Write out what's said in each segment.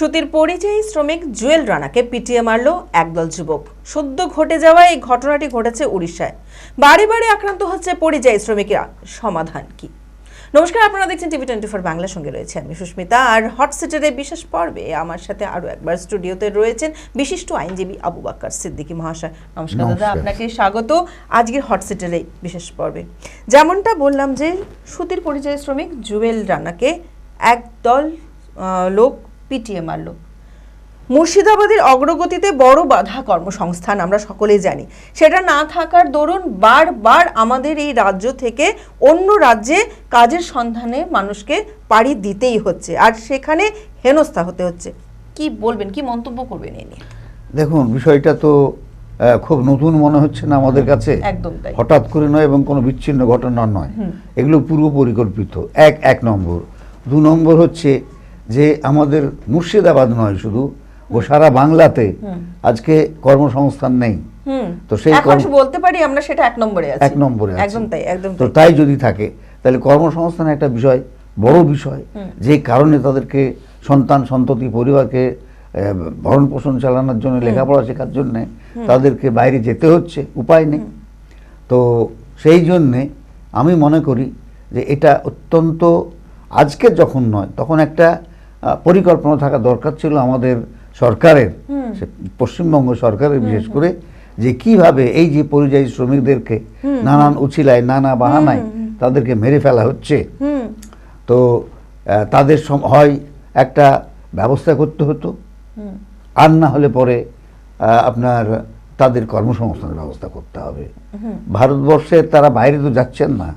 সুতির পরিযায়ী শ্রমিক জুয়েল রানাকে পিটিয়ে মারল একদল যুবক। সদ্য ঘটে যাওয়া এই ঘটনাটি ঘটেছে উড়িষ্যায়। বাড়ি বাড়ি আক্রান্ত হচ্ছে পরিযায়ী শ্রমিকেরা। সমাধান কি? নমস্কার আপনারা দেখছেন টিভি টোয়েন্টি ফোর বাংলার সঙ্গে রয়েছে আমি সুস্মিতা। আর হট সিটারের বিশেষ পর্বে আমার সাথে আরও একবার স্টুডিওতে রয়েছেন বিশিষ্ট আইনজীবী আবু বাক্কার সিদ্দিকী মহাশয়। নমস্কার দাদা আপনাকে স্বাগত আজকের হট সিটের এই বিশেষ পর্বে। যেমনটা বললাম যে সুতির পরিযায়ী শ্রমিক জুয়েল রানাকে একদল লোক পিটিয়ে মারল। মুর্শিদাবাদের অগ্রগতিতে বড় বাধা কর্মসংস্থান আমরা সকলেই জানি। সেটা না থাকার দরুন বারবার আমাদের এই রাজ্য থেকে অন্য রাজ্যে কাজের সন্ধানে মানুষকে পাড়ি দিতেই হচ্ছে আর সেখানে হেনস্থা হতে হচ্ছে। কি বলবেন কি মন্তব্য করবেন এ নিয়ে? দেখুন বিষয়টা তো খুব নতুন মনে হচ্ছে না আমাদের কাছে। একদম হঠাৎ করে নয় এবং কোনো বিচ্ছিন্ন ঘটনা নয়। এগুলো পূর্ব পরিকল্পিত এক এক নম্বর। দু নম্বর হচ্ছে যে আমাদের মুর্শিদাবাদ নয় শুধু ও সারা বাংলাতে আজকে কর্মসংস্থান নেই। তো সেই বলতে পারি আমরা সেটা এক নম্বরে আছি। এক নম্বরে একদম তাই একদম তো তাই। যদি থাকে তাহলে কর্মসংস্থান একটা বিষয় বড় বিষয় যে কারণে তাদেরকে সন্তান সন্ততি পরিবারকে ভরণ পোষণ চালানোর জন্য লেখাপড়া শেখার জন্য তাদেরকে বাইরে যেতে হচ্ছে উপায় নেই। তো সেই জন্যে আমি মনে করি যে এটা অত্যন্ত আজকে যখন নয় তখন একটা পরিকল্পনা থাকা দরকার ছিল আমাদের সরকারের পশ্চিমবঙ্গ সরকারের বিশেষ করে যে কীভাবে এই যে পরিযায়ী শ্রমিকদেরকে নানান উছিলায় নানা বাহানায় তাদেরকে মেরে ফেলা হচ্ছে। তো তাদের হয় একটা ব্যবস্থা করতে হতো। আর না হলে পরে আপনার তাদের কর্মসংস্থানের ব্যবস্থা করতে হবে। ভারতবর্ষে তারা বাইরে তো যাচ্ছেন না।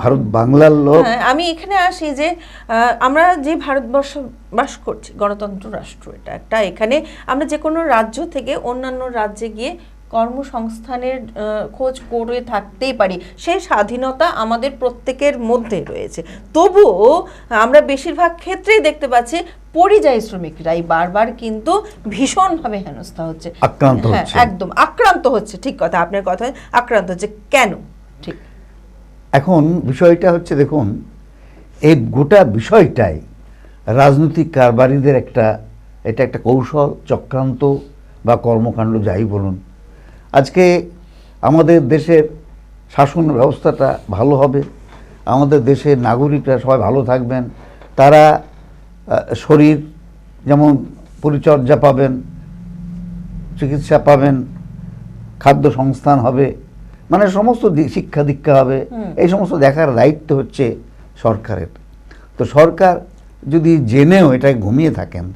ভারত বাংলার লোক হ্যাঁ, আমি এখানে আসি যে আহ, আমরা যে ভারতবর্ষ বাস করছি গণতন্ত্র রাষ্ট্র এটা একটা। এখানে আমরা যে কোনো রাজ্য থেকে অন্যান্য রাজ্যে গিয়ে কর্মসংস্থানের খোঁজ করে থাকতেই পারি। সেই স্বাধীনতা আমাদের প্রত্যেকের মধ্যে রয়েছে। তবুও আমরা বেশিরভাগ ক্ষেত্রেই দেখতে পাচ্ছি পরিযায়ী শ্রমিকরাই বারবার কিন্তু ভীষণভাবে হেনস্থা হচ্ছে। আক্রান্ত হ্যাঁ, হচ্ছে। একদম আক্রান্ত হচ্ছে। ঠিক কথা আপনার কথা আক্রান্ত হচ্ছে। কেন? ঠিক। এখন বিষয়টা হচ্ছে দেখুন এই গোটা বিষয়টাই রাজনৈতিক কারবারিদের একটা এটা একটা কৌশল চক্রান্ত বা কর্মকাণ্ড যাই বলুন। আজকে আমাদের দেশের শাসন ব্যবস্থাটা ভালো হবে আমাদের দেশের নাগরিকরা সবাই ভালো থাকবেন তারা শরীর যেমন পরিচর্যা পাবেন চিকিৎসা পাবেন খাদ্য সংস্থান হবে মানে সমস্ত শিক্ষা দীক্ষা হবে এই সমস্ত দেখার দায়িত্ব হচ্ছে সরকারের। তো সরকার যদি জেনেও এটা ঘুমিয়ে থাকেন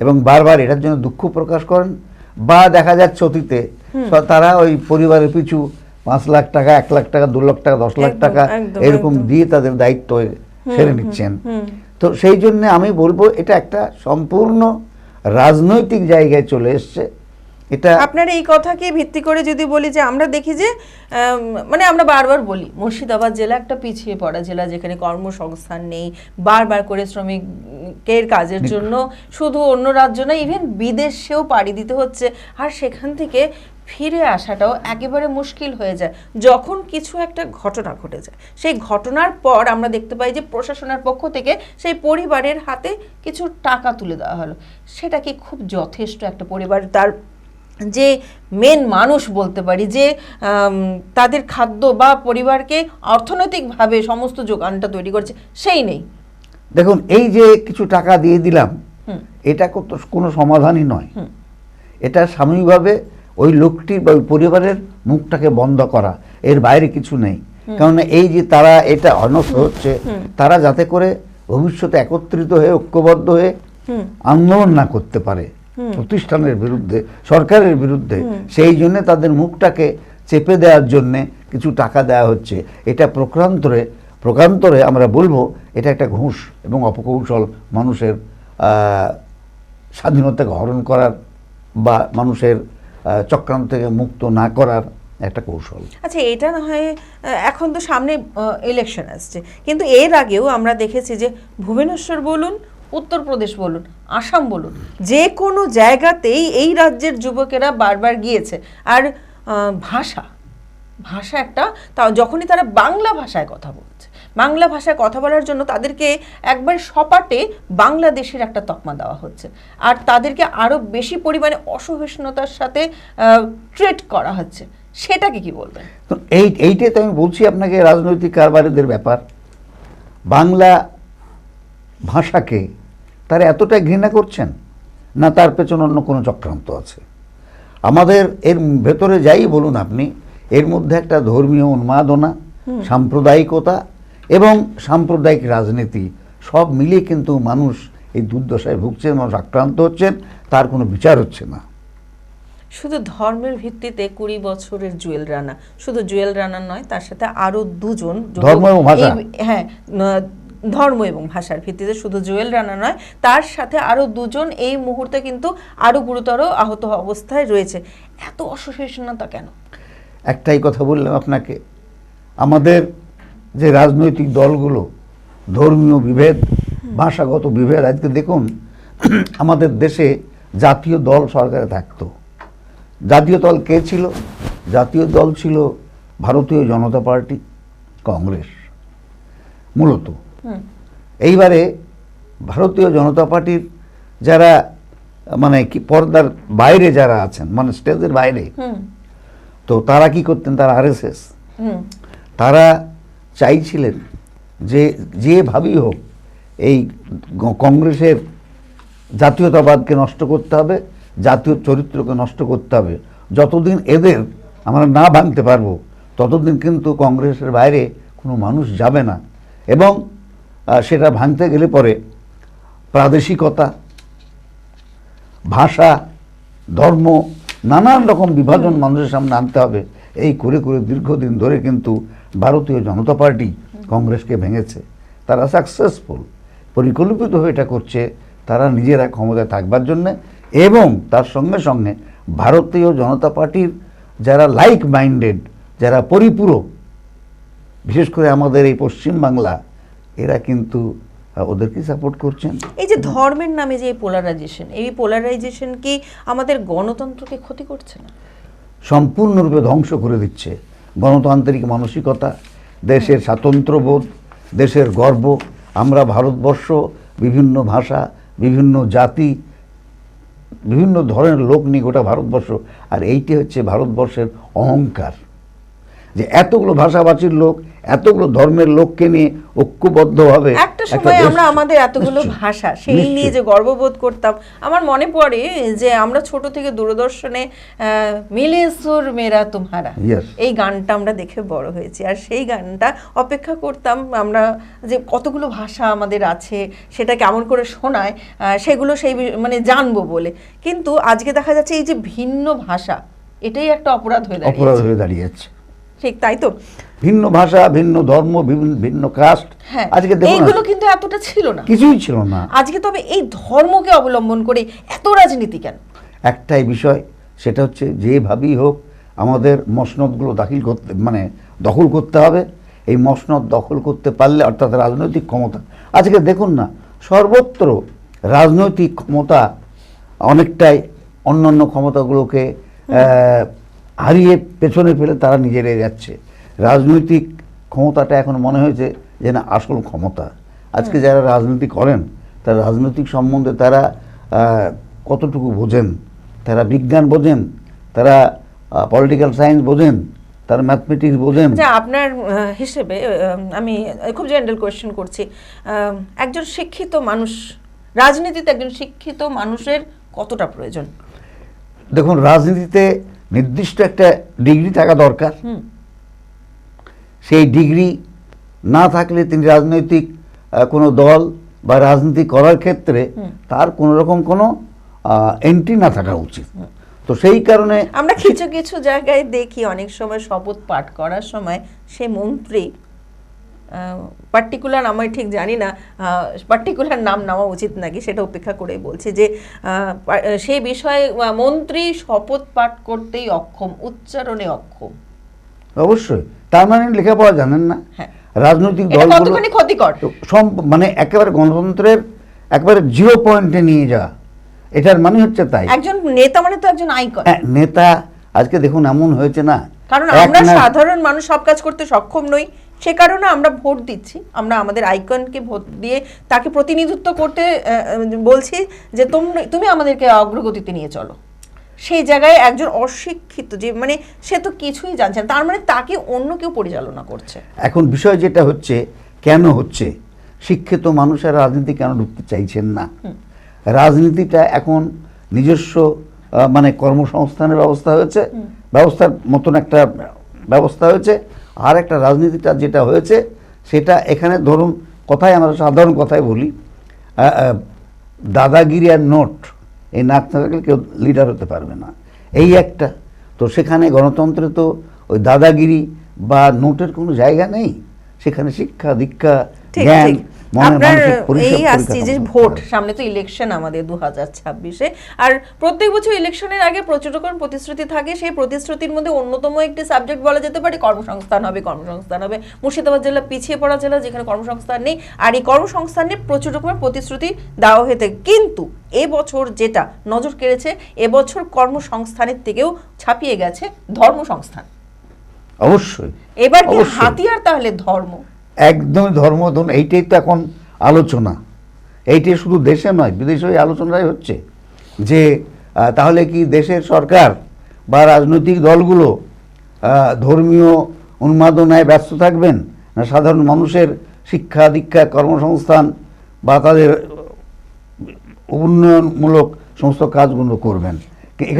এবং বারবার এটার জন্য দুঃখ প্রকাশ করেন বা দেখা যাচ্ছে অতীতে তারা ওই পরিবারের পিছু পাঁচ লাখ টাকা এক লাখ টাকা দু লাখ টাকা দশ লাখ টাকা এরকম দিয়ে তাদের দায়িত্ব সেরে নিচ্ছেন। তো সেই জন্য আমি বলব এটা একটা সম্পূর্ণ রাজনৈতিক জায়গায় চলে এসছে। এটা আপনার এই কথাকে ভিত্তি করে যদি বলি যে আমরা দেখি যে মানে আমরা বারবার বলি মুর্শিদাবাদ জেলা একটা পিছিয়ে পড়া জেলা যেখানে কর্মসংস্থান নেই বারবার করে শ্রমিকের কাজের জন্য শুধু অন্য রাজ্য না ইভেন বিদেশেও পাড়ি দিতে হচ্ছে। আর সেখান থেকে ফিরে আসাটাও একেবারে মুশকিল হয়ে যায়। যখন কিছু একটা ঘটনা ঘটে যায় সেই ঘটনার পর আমরা দেখতে পাই যে প্রশাসনের পক্ষ থেকে সেই পরিবারের হাতে কিছু টাকা তুলে দেওয়া হলো। সেটা কি খুব যথেষ্ট একটা পরিবার? তার যে মেন মানুষ বলতে পারি যে তাদের খাদ্য বা পরিবারকে অর্থনৈতিকভাবে সমস্ত যোগানটা তৈরি করছে সেই নেই। দেখুন এই যে কিছু টাকা দিয়ে দিলাম এটা কোনো সমাধানই নয়। এটা সাময়িকভাবে ওই লোকটি বা ওই পরিবারের মুখটাকে বন্ধ করা এর বাইরে কিছু নেই। কারণ এই যে তারা এটা অনস্থ হচ্ছে তারা যাতে করে ভবিষ্যতে একত্রিত হয়ে ঐক্যবদ্ধ হয়ে আন্দোলন না করতে পারে প্রতিষ্ঠানের বিরুদ্ধে সরকারের বিরুদ্ধে। সেই জন্য তাদের মুখটাকে চেপে দেওয়ার জন্য কিছু টাকা দেওয়া হচ্ছে। এটা প্রক্রান্তরে প্রকান্তরে আমরা বলব এটা একটা ঘুষ এবং অপকৌশল মানুষের স্বাধীনতাকে হরণ করার বা মানুষের চক্রান্ত থেকে মুক্ত না করার একটা কৌশল। আচ্ছা এটা না হয় এখন তো সামনে ইলেকশন আসছে। কিন্তু এর আগেও আমরা দেখেছি যে ভুবনেশ্বর বলুন, উত্তরপ্রদেশ বলুন, আসাম বলুন, যে কোনো জায়গাতেই এই রাজ্যের যুবকেরা বারবার গিয়েছে। আর ভাষা ভাষা একটা, তা যখনই তারা বাংলা ভাষায় কথা বলছে বাংলা ভাষায় কথা বলার জন্য তাদেরকে একবার সপাটে বাংলাদেশের একটা তকমা দেওয়া হচ্ছে। আর তাদেরকে আরও বেশি পরিমাণে অসহিষ্ণুতার সাথে ট্রিট করা হচ্ছে। সেটাকে কি বলবেন? তো এই এইটাই তো আমি বলছি আপনাকে রাজনৈতিক কারবারিদের ব্যাপার। বাংলা ভাষাকে তারা এতটাই ঘৃণা করছেন না তার পেছনে অন্য কোনো চক্রান্ত আছে। আমাদের এর ভেতরে যাই বলুন আপনি এর মধ্যে একটা ধর্মীয় উন্মাদনা সাম্প্রদায়িকতা এবং সাম্প্রদায়িক রাজনীতি সব মিলিয়ে কিন্তু মানুষ এই দুর্দশায় ভুগছেন মানুষ আক্রান্ত হচ্ছেন তার কোনো বিচার হচ্ছে না। শুধু ধর্মের ভিত্তিতে কুড়ি বছরের জুয়েল রানা শুধু জুয়েল রানা নয় তার সাথে আরও দুজন ধর্ম এবং ভাষা। হ্যাঁ ধর্ম এবং ভাষার ভিত্তিতে শুধু জুয়েল রানা নয় তার সাথে আরও দুজন এই মুহূর্তে কিন্তু আরও গুরুতর আহত অবস্থায় রয়েছে। এত অসহিষ্ণুতা কেন? একটাই কথা বললাম আপনাকে আমাদের যে রাজনৈতিক দলগুলো ধর্মীয় বিভেদ ভাষাগত বিভেদ আজকে দেখুন আমাদের দেশে জাতীয় দল সরকারে থাকতো। জাতীয় দল কে ছিল? জাতীয় দল ছিল ভারতীয় জনতা পার্টি কংগ্রেস মূলত। এইবারে ভারতীয় জনতা পার্টির যারা মানে কি পর্দার বাইরে যারা আছেন মানে স্টেজের বাইরে তো তারা কি করতেন? তারা আরএসএস তারা চাইছিলেন যে যেভাবেই হোক এই কংগ্রেসের জাতীয়তাবাদকে নষ্ট করতে হবে, জাতীয় চরিত্রকে নষ্ট করতে হবে। যতদিন এদের আমরা না ভাঙতে পারব, ততদিন কিন্তু কংগ্রেসের বাইরে কোনো মানুষ যাবে না। এবং সেটা ভাঙতে গেলে পরে প্রাদেশিকতা, ভাষা, ধর্ম, নানান রকম বিভাজন মানুষের সামনে আনতে হবে। এই করে করে দীর্ঘদিন ধরে কিন্তু ভারতীয় জনতা পার্টি কংগ্রেসকে ভেঙেছে। তারা সাকসেসফুল পরিকল্পিত হয়ে এটা করছে। তারা নিজেরা ক্ষমতায় থাকবার জন্যে এবং তার সঙ্গে সঙ্গে ভারতীয় জনতা পার্টির যারা লাইক মাইন্ডেড যারা পরিপূরক, বিশেষ করে আমাদের এই পশ্চিম বাংলা এরা কিন্তু ওদেরকে সাপোর্ট করছেন। এই যে ধর্মের নামে যে পোলারাইজেশন এই পোলারাইজেশন কি আমাদের গণতন্ত্রকে ক্ষতি করছে না? সম্পূর্ণরূপে ধ্বংস করে দিচ্ছে। গণতান্ত্রিক মানসিকতা দেশের স্বাতন্ত্র্যবোধ দেশের গর্ব আমরা ভারতবর্ষ বিভিন্ন ভাষা বিভিন্ন জাতি বিভিন্ন ধরনের লোক নিয়ে গোটা ভারতবর্ষ। আর এইটি হচ্ছে ভারতবর্ষের অহংকার। যে এতগুলো ভাষাভাষীর লোক এতগুলো ধর্মের লোককে নিয়ে ঐক্যবদ্ধভাবে একটা সময় আমরা আমাদের এতগুলো ভাষা সেই নিয়ে যে গর্ববোধ করতাম আমার মনে পড়ে যে আমরা ছোট থেকে দূরদর্শনে মিলে সুর মেরা তোমারা। এই গানটা আমরা দেখে বড় হয়েছি আর সেই গানটা অপেক্ষা করতাম আমরা যে কতগুলো ভাষা আমাদের আছে সেটা কেমন করে শোনায় আহ, সেগুলো সেই মানে জানব বলে। কিন্তু আজকে দেখা যাচ্ছে এই যে ভিন্ন ভাষা এটাই একটা অপরাধ হয়ে অপরাধ দাঁড়িয়েছে হয়ে দাঁড়িয়েছে। ঠিক তাই তো? ভিন্ন ভাষা ভিন্ন ধর্ম ভিন্ন কাস্ট হ্যাঁ আজকে এইগুলো কিন্তু এতটা ছিল না। কিছুই ছিল না। আজকে তবে এই ধর্মকে অবলম্বন করে এত রাজনীতি কেন? একটাই বিষয় সেটা হচ্ছে যেভাবেই হোক আমাদের মসনদগুলো দাখিল করতে মানে দখল করতে হবে। এই মসনদ দখল করতে পারলে অর্থাৎ রাজনৈতিক ক্ষমতা। আজকে দেখুন না সর্বত্র রাজনৈতিক ক্ষমতা অনেকটাই অন্যান্য ক্ষমতাগুলোকে হারিয়ে পেছনে ফেলে তারা নিজেরাই যাচ্ছে। রাজনৈতিক ক্ষমতাটা এখন মনে হয়েছে যে না আসল ক্ষমতা। আজকে যারা রাজনীতি করেন তারা রাজনৈতিক সম্বন্ধে তারা কতটুকু বোঝেন? তারা বিজ্ঞান বোঝেন তারা পলিটিক্যাল সায়েন্স বোঝেন তারা ম্যাথমেটিক্স বোঝেন। যে আপনার হিসেবে আমি খুব জেনারেল কোয়েশ্চেন করছি। একজন শিক্ষিত মানুষ রাজনীতিতে একজন শিক্ষিত মানুষের কতটা প্রয়োজন? দেখুন রাজনীতিতে নির্দিষ্ট একটা ডিগ্রি থাকা দরকার। সেই ডিগ্রি না থাকলে তিনি রাজনৈতিক কোনো দল বা রাজনীতি করার ক্ষেত্রে তার কোনো রকম কোনো এন্ট্রি না থাকা উচিত। তো সেই কারণে আমরা কিছু কিছু জায়গায় দেখি অনেক সময় শপথ পাঠ করার সময় সে মন্ত্রী পার্টিকুলার আমি ঠিক জানি না পার্টিকুলার নাম নেওয়া উচিত নাকি সেটা উপেক্ষা করে বলছি যে সেই বিষয়ে মন্ত্রী শপথ পাঠ করতেই অক্ষম উচ্চারণে অক্ষম। অবশ্যই। তার মানে লেখাপড়া জানেন না? হ্যাঁ। রাজনৈতিক দলগুলো ক্ষতিকর? মানে একেবারে গণতন্ত্রের একেবারে জিরো পয়েন্টে নিয়ে যাওয়া। এটার মানে হচ্ছে তাই। একজন নেতা মানে তো একজন আইকন। হ্যাঁ, নেতা আজকে দেখুন এমন হয়েছে না। কারণ আমরা সাধারণ মানুষ সব কাজ করতে সক্ষম নই। সে কারণে আমরা ভোট দিচ্ছি। আমরা আমাদের আইকনকে ভোট দিয়ে তাকে প্রতিনিধিত্ব করতে বলছি যে তোমরা তুমি আমাদেরকে অগ্রগতিতে নিয়ে চলো। সেই জায়গায় একজন অশিক্ষিত যে মানে সে তো কিছুই জানছে না। তার মানে তাকে অন্য কেউ পরিচালনা করছে। এখন বিষয় যেটা হচ্ছে কেন হচ্ছে? শিক্ষিত মানুষের রাজনীতি কেন ঢুকতে চাইছেন না? রাজনীতিটা এখন নিজস্ব মানে কর্মসংস্থানের ব্যবস্থা হয়েছে। ব্যবস্থার মতন একটা ব্যবস্থা হয়েছে। আর একটা রাজনীতিটা যেটা হয়েছে সেটা এখানে ধরুন কথায় আমরা সাধারণ কথায় বলি দাদাগিরি আর নোট এই নাক না থাকলে কেউ লিডার হতে পারবে না। এই একটা। তো সেখানে গণতন্ত্রে তো ওই দাদাগিরি বা নোটের কোনো জায়গা নেই। সেখানে শিক্ষা দীক্ষা জ্ঞান আপনার এই আসছি যে ভোট সামনে তো ইলেকশন আমাদের দু হাজার ছাব্বিশে। আর প্রত্যেক বছর ইলেকশনের আগে প্রচুর রকম প্রতিশ্রুতি থাকে। সেই প্রতিশ্রুতির মধ্যে অন্যতম একটি সাবজেক্ট বলা যেতে পারে কর্মসংস্থান হবে কর্মসংস্থান হবে। মুর্শিদাবাদ জেলা পিছিয়ে পড়া জেলা যেখানে কর্মসংস্থান নেই আর এই কর্মসংস্থান নিয়ে প্রচুর রকমের প্রতিশ্রুতি দেওয়া হয়ে থাকে কিন্তু এবছর যেটা নজর কেড়েছে এবছর কর্মসংস্থানের থেকেও ছাপিয়ে গেছে ধর্মসংস্থান। অবশ্যই। এবার কি হাতিয়ার তাহলে ধর্ম? একদমই ধর্ম ধর্ম এইটাই তো এখন আলোচনা। এইটাই শুধু দেশে নয় বিদেশে ওই আলোচনাটাই হচ্ছে। যে তাহলে কি দেশের সরকার বা রাজনৈতিক দলগুলো ধর্মীয় উন্মাদনায় ব্যস্ত থাকবেন? না সাধারণ মানুষের শিক্ষা দীক্ষা কর্মসংস্থান বা তাদের উন্নয়নমূলক সমস্ত কাজগুলো করবেন?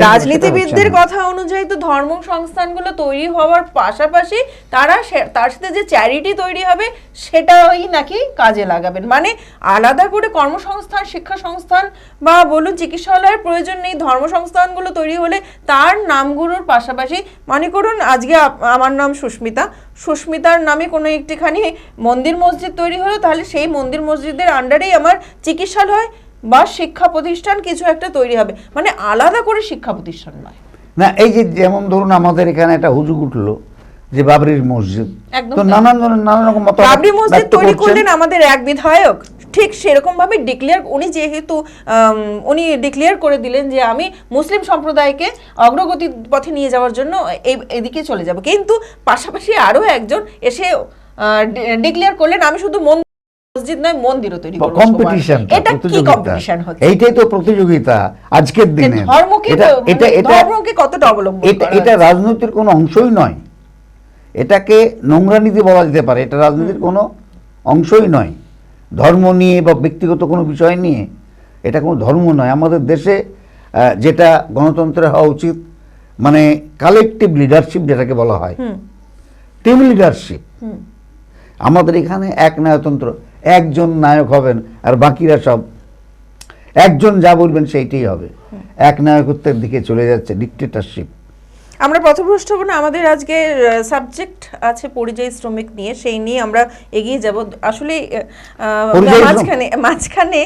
রাজনীতিবিদদের কথা অনুযায়ী তো ধর্ম সংস্থানগুলো তৈরি হওয়ার পাশাপাশি তারা তার সাথে যে চ্যারিটি তৈরি হবে সেটাই নাকি কাজে লাগাবেন। মানে আলাদা করে কর্মসংস্থান শিক্ষা সংস্থান বা বলুন চিকিৎসালয়ের প্রয়োজন নেই ধর্ম সংস্থানগুলো তৈরি হলে তার নামগুলোর পাশাপাশি মনে করুন আজকে আমার নাম সুস্মিতা সুস্মিতার নামে কোনো একটিখানি মন্দির মসজিদ তৈরি হলো তাহলে সেই মন্দির মসজিদের আন্ডারেই আমার চিকিৎসালয় বা শিক্ষা প্রতিষ্ঠান কিছু একটা তৈরি হবে। মানে আলাদা করে শিক্ষা প্রতিষ্ঠান নয়। না এই যে যেমন ধরুন আমাদের এখানে একটা হুজুগ উঠল যে বাবরির মসজিদ। তো নানান ধরনের নানান রকম মত বাবরি মসজিদ তৈরি করলেন আমাদের এক বিধায়ক। ঠিক সেরকম ভাবে ডিক্লেয়ার উনি যেহেতু উনি ডিক্লেয়ার করে দিলেন যে আমি মুসলিম সম্প্রদায়কে অগ্রগতি পথে নিয়ে যাওয়ার জন্য এই এদিকে চলে যাব। কিন্তু পাশাপাশি আরও একজন এসে ডিক্লেয়ার করলেন আমি শুধু মন্দির মসজিদ নয় মন্দিরও তৈরি করব কম্পিটিশন এটা কি কম্পিটিশন হচ্ছে? এইটাই তো প্রতিযোগিতা আজকের দিনে। ধর্মকে এটা এটা এটা ধর্মকে কতটা অবলম্বন এটা এটা রাজনীতির কোনো অংশই নয়। এটাকে নোংরা নীতি বলা যেতে পারে। এটা রাজনীতির কোনো অংশই নয়। ধর্ম নিয়ে বা ব্যক্তিগত কোনো বিষয় নিয়ে এটা কোনো ধর্ম নয়। আমাদের দেশে যেটা গণতন্ত্রে হওয়া উচিত মানে কালেকটিভ লিডারশিপ যেটাকে বলা হয়। টিম লিডারশিপ আমাদের এখানে এক নায়কতন্ত্র একজন নায়ক হবেন আর বাকিরা সব। একজন যা বলবেন সেইটাই হবে। এক নায়কত্বের দিকে চলে যাচ্ছে ডিকটেটারশিপ আমরা পথভ্রষ্ট হব না আমাদের আজকে সাবজেক্ট আছে পরিযায়ী শ্রমিক নিয়ে সেই নিয়ে আমরা এগিয়ে যাব। আসলে মাঝখানে মাঝখানে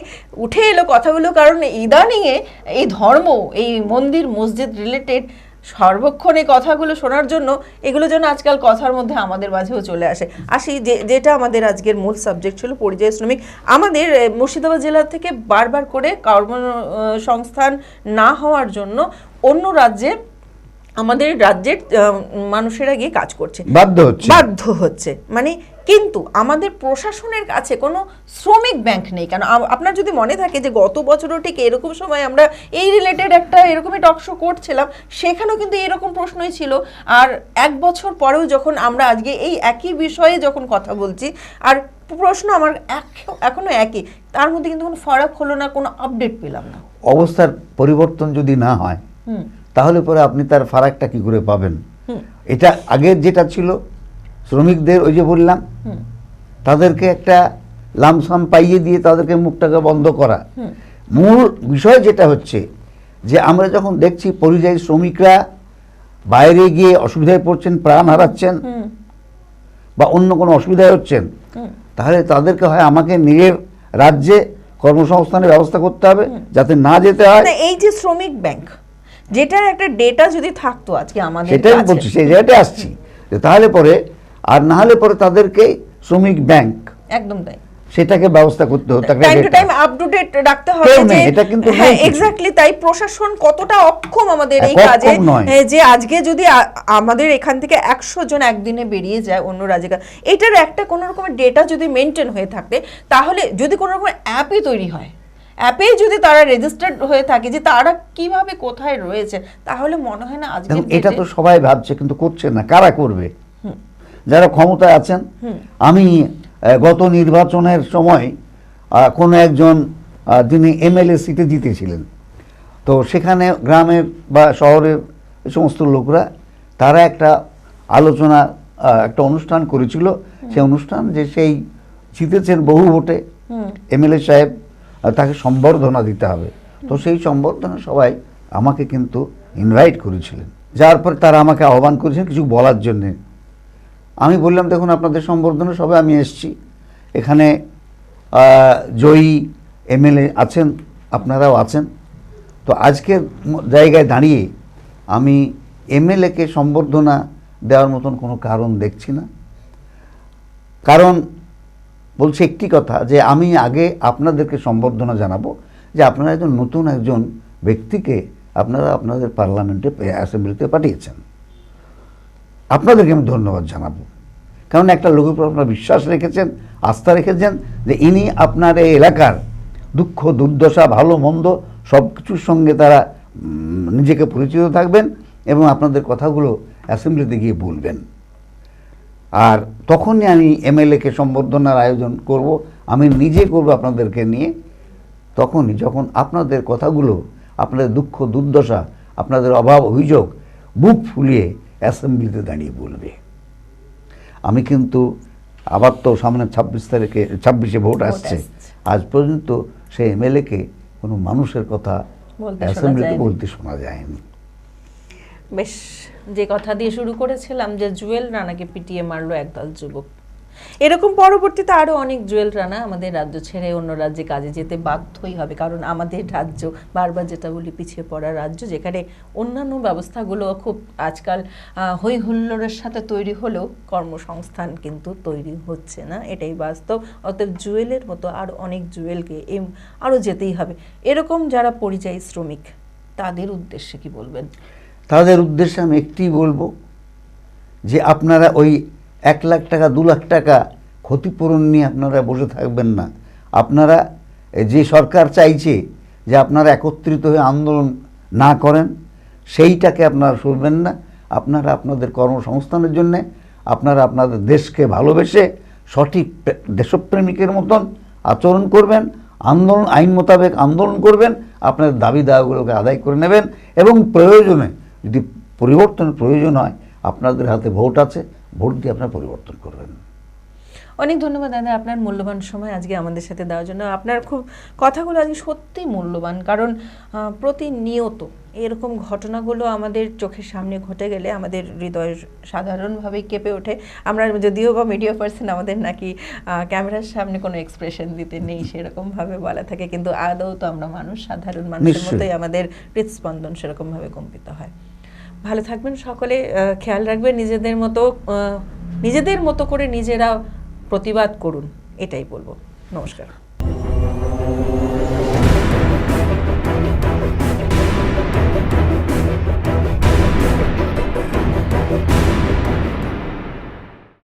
উঠে এলো কথাগুলো কারণ ইদানিংয়ে এই ধর্ম এই মন্দির মসজিদ রিলেটেড সর্বক্ষণ এই কথাগুলো শোনার জন্য এগুলো যেন আজকাল কথার মধ্যে আমাদের মাঝেও চলে আসে। আসি যে যেটা আমাদের আজকের মূল সাবজেক্ট ছিল পরিযায়ী শ্রমিক। আমাদের মুর্শিদাবাদ জেলা থেকে বারবার করে কর্মসংস্থান না হওয়ার জন্য অন্য রাজ্যে আমাদের রাজ্যের মানুষেরা গিয়ে কাজ করছে। বাধ্য হচ্ছে। বাধ্য হচ্ছে। মানে কিন্তু আমাদের প্রশাসনের কাছে কোনো শ্রমিক ব্যাংক নেই। কেন আপনার যদি মনে থাকে যে গত বছরও ঠিক এরকম সময় আমরা এই রিলেটেড একটা এরকমই টক শো করছিলাম সেখানেও কিন্তু এরকম প্রশ্নই ছিল। আর এক বছর পরেও যখন আমরা আজকে এই একই বিষয়ে যখন কথা বলছি আর প্রশ্ন আমার এখনও একই তার মধ্যে কিন্তু কোনো ফারাক হলো না কোনো আপডেট পেলাম না। অবস্থার পরিবর্তন যদি না হয় তাহলে পরে আপনি তার ফারাকটা কি করে পাবেন? এটা আগের যেটা ছিল শ্রমিকদের ওই যে বললাম তাদেরকে একটা লামসাম পাইয়ে দিয়ে তাদেরকে মুখটাকে বন্ধ করা। মূল বিষয় যেটা হচ্ছে যে আমরা যখন দেখছি পরিযায়ী শ্রমিকরা বাইরে গিয়ে অসুবিধায় পড়ছেন প্রাণ হারাচ্ছেন বা অন্য কোনো অসুবিধায় হচ্ছেন তাহলে তাদেরকে হয় আমাকে নিজের রাজ্যে কর্মসংস্থানের ব্যবস্থা করতে হবে যাতে না যেতে হয়। এই যে শ্রমিক ব্যাংক যেটার একটা ডেটা যদি থাকতো আজকে আমাদের সেটাই বলছি সেই জায়গাটায় আসছি। তাহলে পরে আর না হলে পরে তাদেরকে শ্রমিক ব্যাংক একদম তাই। সেটাকে ব্যবস্থা করতে একটা time to time up to date রাখতে হবে যে এটা কিন্তু হ্যাঁ এক্স্যাক্টলি তাই প্রশাসন কতটা অক্ষম আমাদের এই কাজে যে আজকে যদি আমাদের এখান থেকে একশো জন একদিনে বেরিয়ে যায় অন্য রাজ্যে এটার একটা কোনো রকমের ডেটা যদি মেনটেন হয়ে থাকে তাহলে যদি কোনো রকমের অ্যাপই তৈরি হয় অ্যাপে যদি তারা রেজিস্টার্ড হয়ে থাকে যে তারা কীভাবে কোথায় রয়েছে তাহলে মনে হয় না আজকে এটা তো সবাই ভাবছে কিন্তু করছে না কারা করবে? যারা ক্ষমতায় আছেন আমি গত নির্বাচনের সময় কোনো একজন যিনি এমএলএ সিটে জিতেছিলেন। তো সেখানে গ্রামের বা শহরের সমস্ত লোকরা তারা একটা আলোচনা একটা অনুষ্ঠান করেছিল। সেই অনুষ্ঠান যে সেই জিতেছেন বহু ভোটে। এমএলএ সাহেব তাকে সম্বর্ধনা দিতে হবে। তো সেই সম্বর্ধনা সবাই আমাকে কিন্তু ইনভাইট করেছিলেন। যার পরে তারা আমাকে আহ্বান করেছেন কিছু বলার জন্যে। আমি বললাম, দেখুন, আপনাদের সম্বর্ধনা সবাই আমি এসেছি। এখানে জয়ী এমএলএ আছেন, আপনারাও আছেন। তো আজকের জায়গায় দাঁড়িয়ে আমি এমএলএকে সম্বর্ধনা দেওয়ার মতন কোনো কারণ দেখছি না। কারণ, বলছি একটি কথা, যে আমি আগে আপনাদেরকে সম্বর্ধনা জানাব যে আপনারা একজন নতুন একজন ব্যক্তিকে আপনারা আপনাদের পার্লামেন্টে, অ্যাসেম্বলিতে পাঠিয়েছেন। আপনাদেরকে আমি ধন্যবাদ জানাব। কারণ একটা লোকের উপর আপনারা বিশ্বাস রেখেছেন, আস্থা রেখেছেন যে ইনি আপনার এই এলাকার দুঃখ, দুর্দশা, ভালো, মন্দ সব কিছুর সঙ্গে তারা নিজেকে পরিচিত থাকবেন এবং আপনাদের কথাগুলো অ্যাসেম্বলিতে গিয়ে বলবেন। আর তখনই আমি এমএলএকে সম্বর্ধনার আয়োজন করব, আমি নিজে করব আপনাদেরকে নিয়ে। তখনই যখন আপনাদের কথাগুলো, আপনাদের দুঃখ, দুর্দশা, আপনাদের অভাব, অভিযোগ, বুক ফুলিয়ে অ্যাসেম্বলিতে দাঁড়িয়ে বলবে। আমি কিন্তু আবার তো সামনে ছাব্বিশ তারিখে ছাব্বিশে ভোট আসছে। আজ পর্যন্ত সেই এমএলএকে কোনো মানুষের কথা অ্যাসেম্বলিতে বলতে শোনা যায়নি। বেশ যে কথা দিয়ে শুরু করেছিলাম যে জুয়েল রানাকে পিটিয়ে মারলো একদল যুবক। এরকম পরবর্তীতে আরও অনেক জুয়েল রানা আমাদের রাজ্য ছেড়ে অন্য রাজ্যে কাজে যেতে বাধ্যই হবে কারণ আমাদের রাজ্য বারবার যেটা বলি পিছিয়ে পড়া রাজ্য যেখানে অন্যান্য ব্যবস্থাগুলো খুব আজকাল আহ, হই হুল্লোড়ের সাথে তৈরি হলেও কর্মসংস্থান কিন্তু তৈরি হচ্ছে না এটাই বাস্তব। অতএব জুয়েলের মতো আর অনেক জুয়েলকে এম আরও যেতেই হবে। এরকম যারা পরিযায়ী শ্রমিক তাদের উদ্দেশ্যে কি বলবেন? তাদের উদ্দেশ্যে আমি একটি বলব যে আপনারা ওই এক লাখ টাকা, দু লাখ টাকা ক্ষতিপূরণ নিয়ে আপনারা বসে থাকবেন না। আপনারা যে সরকার চাইছে যে আপনারা একত্রিত হয়ে আন্দোলন না করেন, সেইটাকে আপনারা শুনবেন না। আপনারা আপনাদের কর্মসংস্থানের জন্যে, আপনারা আপনাদের দেশকে ভালোবেসে সঠিক দেশপ্রেমিকের মতন আচরণ করবেন, আন্দোলন, আইন মোতাবেক আন্দোলন করবেন, আপনাদের দাবি দাওয়াগুলোকে আদায় করে নেবেন এবং প্রয়োজনে, যদি পরিবর্তনের প্রয়োজন হয়, আপনাদের হাতে ভোট আছে ভোট দিয়ে আপনারা পরিবর্তন করবেন। অনেক ধন্যবাদ দাদা আপনার মূল্যবান সময় আজকে আমাদের সাথে দেওয়ার জন্য। আপনার খুব কথাগুলো আজকে সত্যি মূল্যবান কারণ প্রতিনিয়ত এরকম ঘটনাগুলো আমাদের চোখের সামনে ঘটে গেলে আমাদের হৃদয় সাধারণভাবেই কেঁপে ওঠে। আমরা যদিও বা মিডিয়া পার্সন আমাদের নাকি ক্যামেরার সামনে কোনো এক্সপ্রেশন দিতে নেই সেরকমভাবে বলা থাকে। কিন্তু আদৌ তো আমরা মানুষ সাধারণ মানুষের। মতোই আমাদের হৃদস্পন্দন সেরকমভাবে কম্পিত হয়। ভালো থাকবেন সকলে খেয়াল রাখবেন নিজেদের মতো নিজেদের মতো করে নিজেরা প্রতিবাদ করুন, এটাই বলব। নমস্কার।